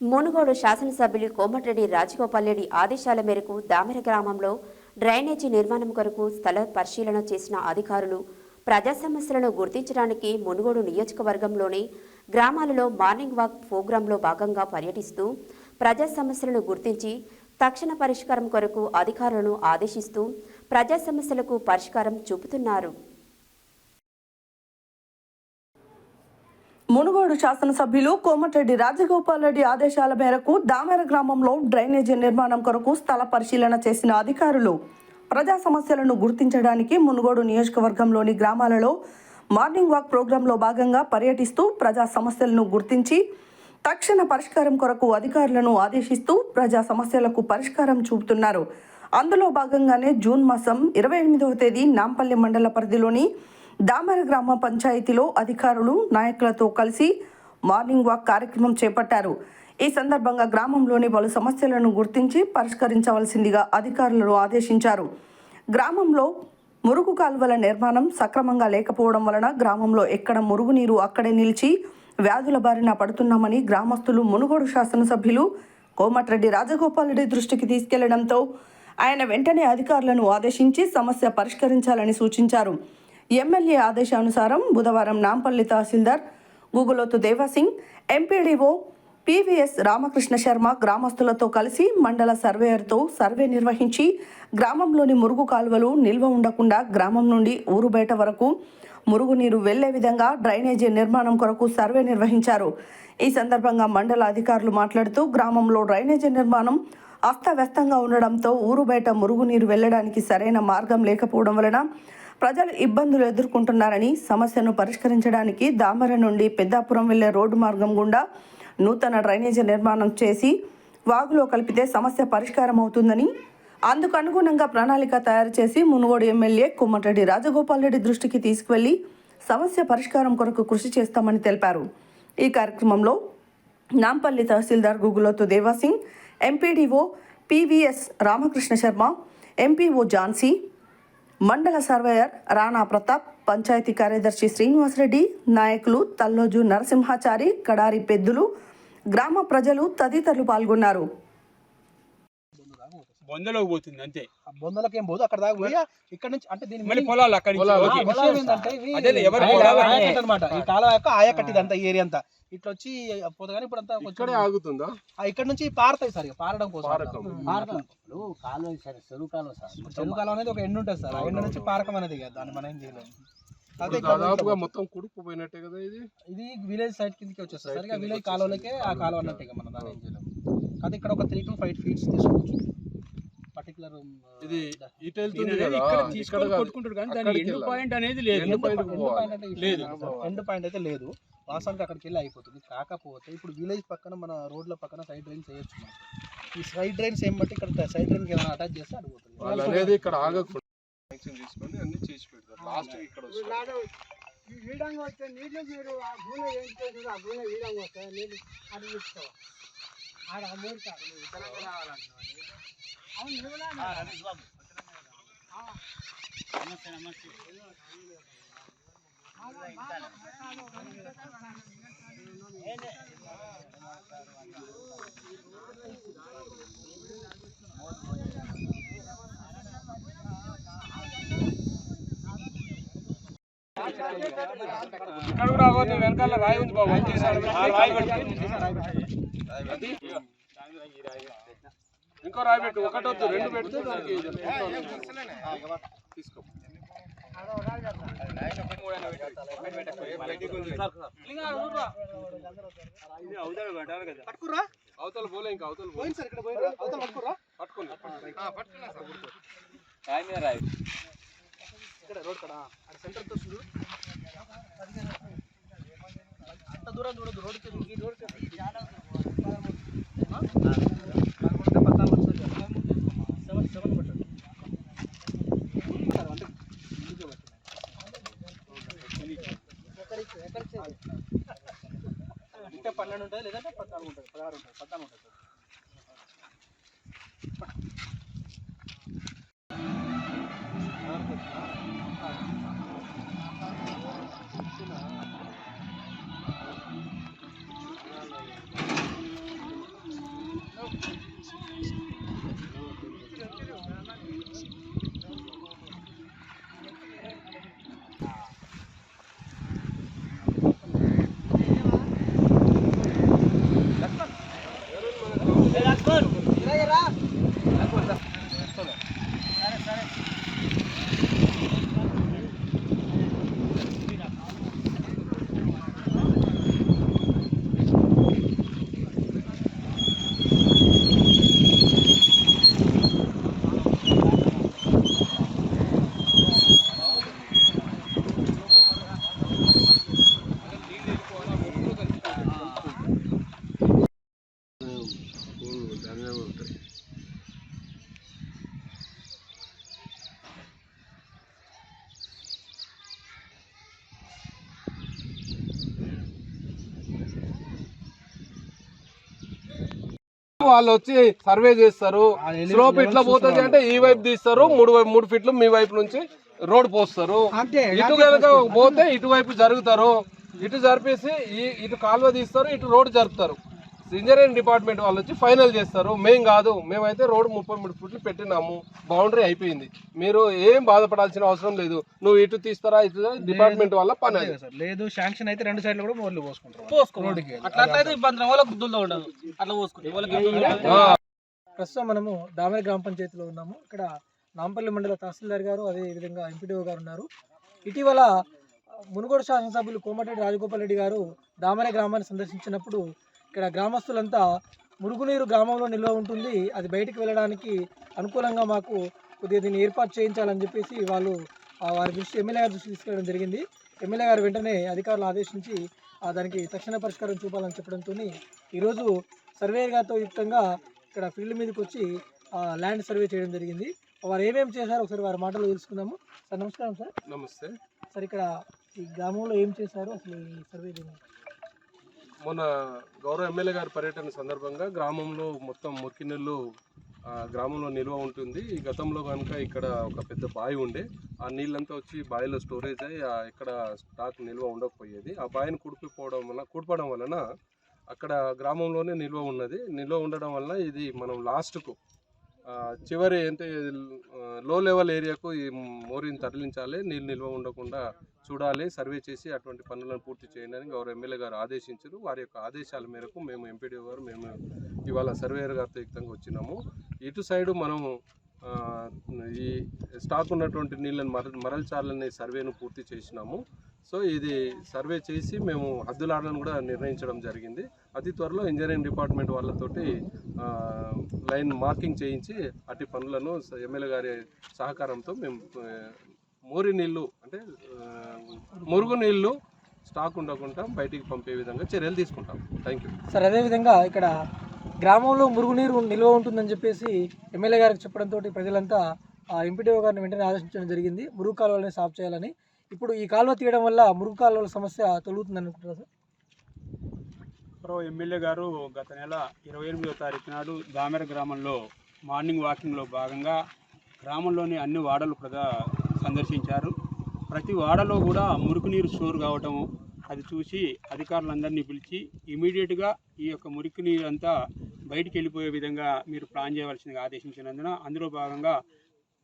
మునుగోడు శాసనసభ్యులు కోమటిరెడ్డి రాజగోపాల్ రెడ్డి ఆదేశాల మేరకు దామెర గ్రామంలో డ్రైనేజీ నిర్మాణం కొరకు స్థల పరిశీలన చేసిన అధికారులు ప్రజా సమస్యలను గుర్తించడానికి మునుగోడు నియోజకవర్గంలోని గ్రామాలలో మార్నింగ్ వాక్ ప్రోగ్రాంలో భాగంగా పర్యటిస్తూ ప్రజా సమస్యలను గుర్తించి తక్షణ పరిష్కారం కొరకు అధికారులను ఆదేశిస్తూ ప్రజా సమస్యలకు పరిష్కారం చూపుతున్నారు. మునుగోడు శాసనసభ్యులు కోమటిరెడ్డి రాజగోపాల్ రెడ్డి ఆదేశాల మేరకు దామెర గ్రామంలో డ్రైనేజీ నిర్మాణం కొరకు స్థల పరిశీలన చేసిన అధికారులు ప్రజా సమస్యలను గుర్తించడానికి మునుగోడు నియోజకవర్గంలోని గ్రామాలలో మార్నింగ్ వాక్ ప్రోగ్రాంలో భాగంగా పర్యటిస్తూ ప్రజా సమస్యలను గుర్తించి తక్షణ పరిష్కారం కొరకు అధికారులను ఆదేశిస్తూ ప్రజా సమస్యలకు పరిష్కారం చూపుతున్నారు. అందులో భాగంగానే జూన్ మాసం ఇరవై ఎనిమిదవ తేదీ నాంపల్లి మండల పరిధిలోని దామర గ్రామ పంచాయతీలో అధికారులు నాయకులతో కలిసి మార్నింగ్ వాక్ కార్యక్రమం చేపట్టారు. ఈ సందర్భంగా గ్రామంలోని పలు సమస్యలను గుర్తించి పరిష్కరించవలసిందిగా అధికారులను ఆదేశించారు. గ్రామంలో మురుగు కాలువల నిర్మాణం సక్రమంగా లేకపోవడం వలన గ్రామంలో ఎక్కడ మురుగునీరు అక్కడే నిలిచి వ్యాధుల బారిన పడుతున్నామని గ్రామస్తులు మునుగోడు శాసనసభ్యులు కోమటిరెడ్డి రాజగోపాల్ రెడ్డి దృష్టికి తీసుకెళ్ళడంతో ఆయన వెంటనే అధికారులను ఆదేశించి సమస్య పరిష్కరించాలని సూచించారు. ఎమ్మెల్యే ఆదేశానుసారం బుధవారం నాంపల్లి తహసీల్దార్ గూగులోతు దేవాసింగ్ ఎంపీడీఓ పివిఎస్ రామకృష్ణ శర్మ గ్రామస్తులతో కలిసి మండల సర్వేయర్తో సర్వే నిర్వహించి గ్రామంలోని మురుగు కాలువలు నిల్వ ఉండకుండా గ్రామం నుండి ఊరు బయట వరకు మురుగునీరు వెళ్ళే విధంగా డ్రైనేజీ నిర్మాణం కొరకు సర్వే నిర్వహించారు. ఈ సందర్భంగా మండల అధికారులు మాట్లాడుతూ గ్రామంలో డ్రైనేజీ నిర్మాణం అస్తవ్యస్తంగా ఉండడంతో ఊరు బయట మురుగునీరు వెళ్ళడానికి సరైన మార్గం లేకపోవడం వలన ప్రజలు ఇబ్బందులు ఎదుర్కొంటున్నారని సమస్యను పరిష్కరించడానికి దామర నుండి పెద్దాపురం వెళ్ళే రోడ్డు మార్గం గుండా నూతన డ్రైనేజీ నిర్మాణం చేసి వాగులో కలిపితే సమస్య పరిష్కారం అవుతుందని అందుకు అనుగుణంగా ప్రణాళిక తయారు చేసి మునుగోడు ఎమ్మెల్యే కుమ్మటరెడ్డి రాజగోపాల్ రెడ్డి దృష్టికి తీసుకువెళ్ళి సమస్య పరిష్కారం కొరకు కృషి చేస్తామని తెలిపారు. ఈ కార్యక్రమంలో నాంపల్లి తహసీల్దార్ Guguloth Devasingh MPDO PVS Ramakrishna Sharma MPO Jhansi మండల సర్వేయర్ రాణా ప్రతాప్ పంచాయతీ కార్యదర్శి శ్రీనివాసరెడ్డి నాయకులు తల్లోజు నరసింహాచారి కడారి పెద్దులు గ్రామ ప్రజలు తదితరులు పాల్గొన్నారు. బొందలోకి పోతుంది అంతే. ఆ బొందలకి ఏం పోదు అక్కడ దాకా పోయి ఇక్కడ నుంచి అంటే దీని మళ్ళీ పొలాలు అక్కడి అన్నమాట. ఈ కాలువ యొక్క ఆయకట్టు ఇదంతా ఏరియా అంతా. ఇట్లా వచ్చి పోతే ఇప్పుడు అంతా ఇక్కడే ఆగుతుందా? ఇక్కడ నుంచి పారుతాయి సార్ పారడం కోసం. ఇప్పుడు కాలువ సరే చెరువు కాలువ సార్. చెరువు కాలం అనేది ఒక ఎండు ఉంటుంది సార్. ఆ ఎండు నుంచి పారకం అనేది దాన్ని మనం ఏం చేయలేము దాదాపుగా మొత్తం కుడుకుపోయినట్టే కదా ఇది? ఇది విలేజ్ సైడ్ కిందకి వచ్చేస్తుంది సార్. ఇక విలేజ్ కాలువలకే ఆ కాలువ అన్నట్టు మనం దాన్ని ఏం చేయలేము అది ఇక్కడ ఒక త్రీ టు ఫైవ్ ఫీట్స్ తీసుకోవచ్చు పర్టికులర్ ఇది ఇటు వెళ్తుంది కదా. ఇక్కడ ఇక్కడ తీసుకొని కాదు. కొట్టుకుంటాడు కానీ దాని ఎండ్. పాయింట్ అనేది లేదు. ఎండ్ పాయింట్ అంటే లేదు. End point. అయితే లేదు. వాస్తవానికి అక్కడికి వెళ్ళి అయిపోతుంది. కాకపోతే ఇప్పుడు విలేజ్ పక్కన మన రోడ్ల పక్కన సైడ్ డ్రైన్స్ వేయొచ్చు ఈ సైడ్ డ్రైన్స్ ఏమంటే ఇక్కడ సైడ్ డ్రైన్ ఏమైనా అటాచ్ చేస్తే అడిగిపోతుంది అనేది ఇక్కడ ఆగకుండా తీసుకొని అన్ని చేసి పెడతారు. లాస్ట్ ఇక్కడ వీడంగా వచ్చే నీళ్ళు మీరు ఆ భూమి ఏం చేసారు ఆ భూమి వీడంగా వస్తాయి నీళ్ళు తీసుకోవాలి ఆడ ఆ మూడు కాదు నువ్వు తెలంగాణ రావాలంటున్నావు నీళ్ళు. అవును. ఇక్కడ అవ్వదు వెనకాల రాయి ఉంది బాబు ఆ రాయి పెట్టు. ఇంకో రాయి పెట్టు ఒకటి వద్దు రెండు పెడితే దానికి తీసుకో అవతల పోలే ఇంకా అవతల పోయింది సార్ ఇక్కడ పోయింది అవతల పట్టుకురా పట్టుకోండి ఇక్కడ రోడ్ కడ? అక్కడ సెంటర్ చూడు. అంత దూరం చూడదు రోడ్కి ఈ పన్నెండు ఉంటుంది లేదంటే పద్నాలుగు ఉంటుంది పదహారు ఉంటుంది పద్నాలుగు ఉంటుంది వాళ్ళు వచ్చి సర్వే చేస్తారు. స్లోప్ ఇట్లా పోతుంది అంటే ఈ వైపు తీస్తారు మూడు వైపు మూడు ఫీట్లు మీ వైపు నుంచి రోడ్ పోస్తారు. ఇటు కనుక పోతే ఇటువైపు జరుగుతారు. ఇటు జరిపేసి ఇటు కాలువ తీస్తారు ఇటు రోడ్ జరుపుతారు. ఇంజనీరింగ్ డిపార్ట్మెంట్ వాళ్ళు వచ్చి ఫైనల్ చేస్తారు. మేం కాదు మేమైతే రోడ్ ముప్పై మూడు ఫుట్లు పెట్టినాము. బౌండరీ అయిపోయింది. మీరు ఏం బాధపడాల్సిన అవసరం లేదు. నువ్వు ఇటు తీస్తారా ఇటు డిపార్ట్మెంట్ వల్ల పని లేదు శాంక్షన్ అయితే రెండు సైడ్లు కూడా మోర్లు పోసుకుంటారు. ప్రస్తుతం మనము దామర గ్రామ పంచాయతీలో ఉన్నాము. ఇక్కడ నాంపల్లి మండల తహసీల్దార్ గారు అదే విధంగా ఎంపీడీఓ గారు ఉన్నారు. ఇటీవల మునుగోడు శాసనసభ్యులు కోమటిరెడ్డి రాజగోపాల్ రెడ్డి గారు దామర గ్రామాన్ని సందర్శించినప్పుడు ఇక్కడ గ్రామస్తులంతా మురుగునీరు గ్రామంలో నిల్వ ఉంటుంది. అది బయటికి వెళ్ళడానికి అనుకూలంగా మాకు కొద్దిగా దీన్ని ఏర్పాటు చేయించాలని చెప్పేసి వాళ్ళు వారి దృష్టి ఎమ్మెల్యే గారి దృష్టి తీసుకెళ్ళడం జరిగింది. ఎమ్మెల్యే గారు వెంటనే అధికారులు ఆదేశించి దానికి తక్షణ పరిష్కారం చూపాలని చెప్పడంతో ఈరోజు సర్వేయర్ గారితో యుక్తంగా ఇక్కడ ఫీల్డ్ మీదకి వచ్చి ల్యాండ్ సర్వే చేయడం జరిగింది. వారు ఏమేమి చేశారో ఒకసారి వారి మాటలు తెలుసుకుందాము. సార్ నమస్కారం సార్. నమస్తే. సార్ ఇక్కడ ఈ గ్రామంలో ఏం చేశారు? అసలు ఈ సర్వే మొన్న గౌరవ ఎమ్మెల్యే గారి పర్యటన సందర్భంగా గ్రామంలో మొత్తం మురికి నీళ్ళు గ్రామంలో నిల్వ ఉంటుంది. ఈ గతంలో కనుక ఇక్కడ ఒక పెద్ద బావి ఉండే ఆ నీళ్ళంతా వచ్చి బావిలో స్టోరేజ్ అయ్యి ఇక్కడ స్టాక్ నిల్వ ఉండకపోయేది. ఆ బావిని కుడిపిపోవడం వలన కుడిపడం వలన అక్కడ గ్రామంలోనే నిల్వ ఉన్నది. నిల్వ ఉండడం వలన ఇది మనం లాస్ట్కు చివరి అంటే లో లెవెల్ ఏరియాకు ఈ మోరీని తరలించాలి నీళ్ళు నిల్వ ఉండకుండా చూడాలి సర్వే చేసి అటువంటి పనులను పూర్తి చేయండి అని గౌరవ ఎమ్మెల్యే గారు ఆదేశించారు. వారి యొక్క ఆదేశాల మేరకు మేము ఎంపీడీ గారు మేము ఇవాళ సర్వేయర్ గారితో యుక్తంగా వచ్చినాము. ఇటు సైడు మనము ఈ స్టాక్ ఉన్నటువంటి నీళ్ళని మర మరల్చాలని సర్వేను పూర్తి చేసినాము. సో ఇది సర్వే చేసి మేము హద్దులాడలను కూడా నిర్ణయించడం జరిగింది. అతి త్వరలో ఇంజనీరింగ్ డిపార్ట్మెంట్ వాళ్ళతోటి లైన్ మార్కింగ్ చేయించి అట్టి పనులను ఎమ్మెల్యే గారి సహకారంతో మేము మోరి నీళ్ళు అంటే మురుగు నీళ్ళు స్టాక్ ఉండకుండా బయటికి పంపే విధంగా చర్యలు తీసుకుంటాం. థ్యాంక్ యూ సార్ అదేవిధంగా ఇక్కడ గ్రామంలో మురుగునీరు నిల్వ ఉంటుందని చెప్పేసి ఎమ్మెల్యే గారికి చెప్పడంతో ప్రజలంతా ఆ గారిని వెంటనే ఆదేశించడం జరిగింది. మురుగు కాలువలని సాఫ్ చేయాలని ఇప్పుడు ఈ కాలువ తీయడం వల్ల మురుగు కాలువల సమస్య తొలుగుతుంది అనుకుంటారా సార్? మరో ఎమ్మెల్యే గారు గత నెల ఇరవై ఎనిమిదో తారీఖు నాడు దామెర గ్రామంలో మార్నింగ్ వాకింగ్లో భాగంగా గ్రామంలోని అన్ని వాడలు ప్రజా సందర్శించారు. ప్రతి వాడలో కూడా మురుగునీరు స్టోర్ కావటము అది చూసి అధికారులందరినీ పిలిచి ఇమీడియట్గా ఈ యొక్క మురికి నీరు అంతా బయటికి వెళ్ళిపోయే విధంగా మీరు ప్లాన్ చేయవలసిందిగా ఆదేశించినందున అందులో భాగంగా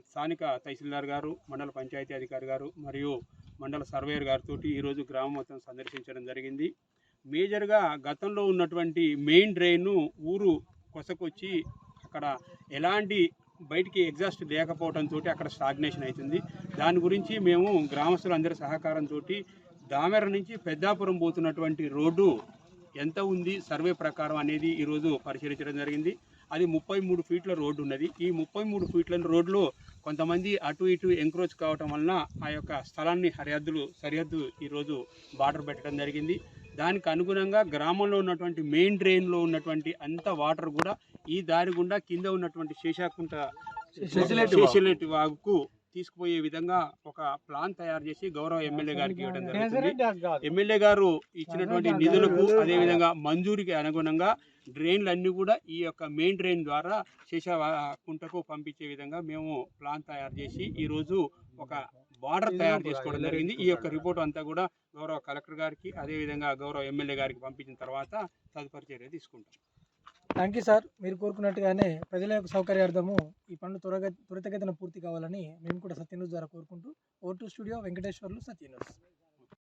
స్థానిక తహసీల్దార్ గారు మండల పంచాయతీ అధికారి గారు మరియు మండల సర్వేయర్ గారితో ఈరోజు గ్రామం మొత్తం సందర్శించడం జరిగింది. మేజర్గా గతంలో ఉన్నటువంటి మెయిన్ డ్రైన్ను ఊరు కొసకొచ్చి అక్కడ ఎలాంటి బయటికి ఎగ్జాస్ట్ లేకపోవడంతో అక్కడ స్టాగ్నేషన్ అవుతుంది దాని గురించి మేము గ్రామస్తులందరి సహకారంతో దామెర నుంచి పెద్దాపురం పోతున్నటువంటి రోడ్డు ఎంత ఉంది సర్వే ప్రకారం అనేది ఈరోజు పరిశీలించడం జరిగింది. అది ముప్పై మూడు ఫీట్ల రోడ్డు ఉన్నది. ఈ ముప్పై మూడు ఫీట్ల రోడ్లో కొంతమంది అటు ఇటు ఎంక్రోచ్ కావటం వలన ఆ యొక్క స్థలాన్ని హరిహద్దులు సరిహద్దు ఈరోజు బార్డర్ పెట్టడం జరిగింది. దానికి అనుగుణంగా గ్రామంలో ఉన్నటువంటి మెయిన్ డ్రైన్లో ఉన్నటువంటి అంత వాటర్ కూడా ఈ దారి గుండా కింద ఉన్నటువంటి శేషాకుంట శేషలేటి వాగుకు తీసుకుపోయే విధంగా ఒక ప్లాన్ తయారు చేసి గౌరవ ఎమ్మెల్యే గారికి ఇవ్వడం జరుగుతుంది. ఎమ్మెల్యే గారు ఇచ్చినటువంటి నిధులకు అదేవిధంగా మంజూరికి అనుగుణంగా డ్రైన్లు అన్ని కూడా ఈ యొక్క మెయిన్ డ్రైన్ ద్వారా శేష కుంటకు పంపించే విధంగా మేము ప్లాన్ తయారు చేసి ఈరోజు ఒక బార్డర్ తయారు చేసుకోవడం జరిగింది. ఈ యొక్క రిపోర్ట్ అంతా కూడా గౌరవ కలెక్టర్ గారికి అదేవిధంగా గౌరవ ఎమ్మెల్యే గారికి పంపించిన తర్వాత తదుపరి చర్య తీసుకుంటాం. థ్యాంక్ యూ సార్ మీరు కోరుకున్నట్టుగానే ప్రజల యొక్క సౌకర్యార్థము ఈ పనులు త్వరగా త్వరితగతిన పూర్తి కావాలని మేము కూడా సత్యన్యూస్ ద్వారా కోరుకుంటూ ఓ టు స్టూడియో వెంకటేశ్వర్లు సత్యన్యూస్.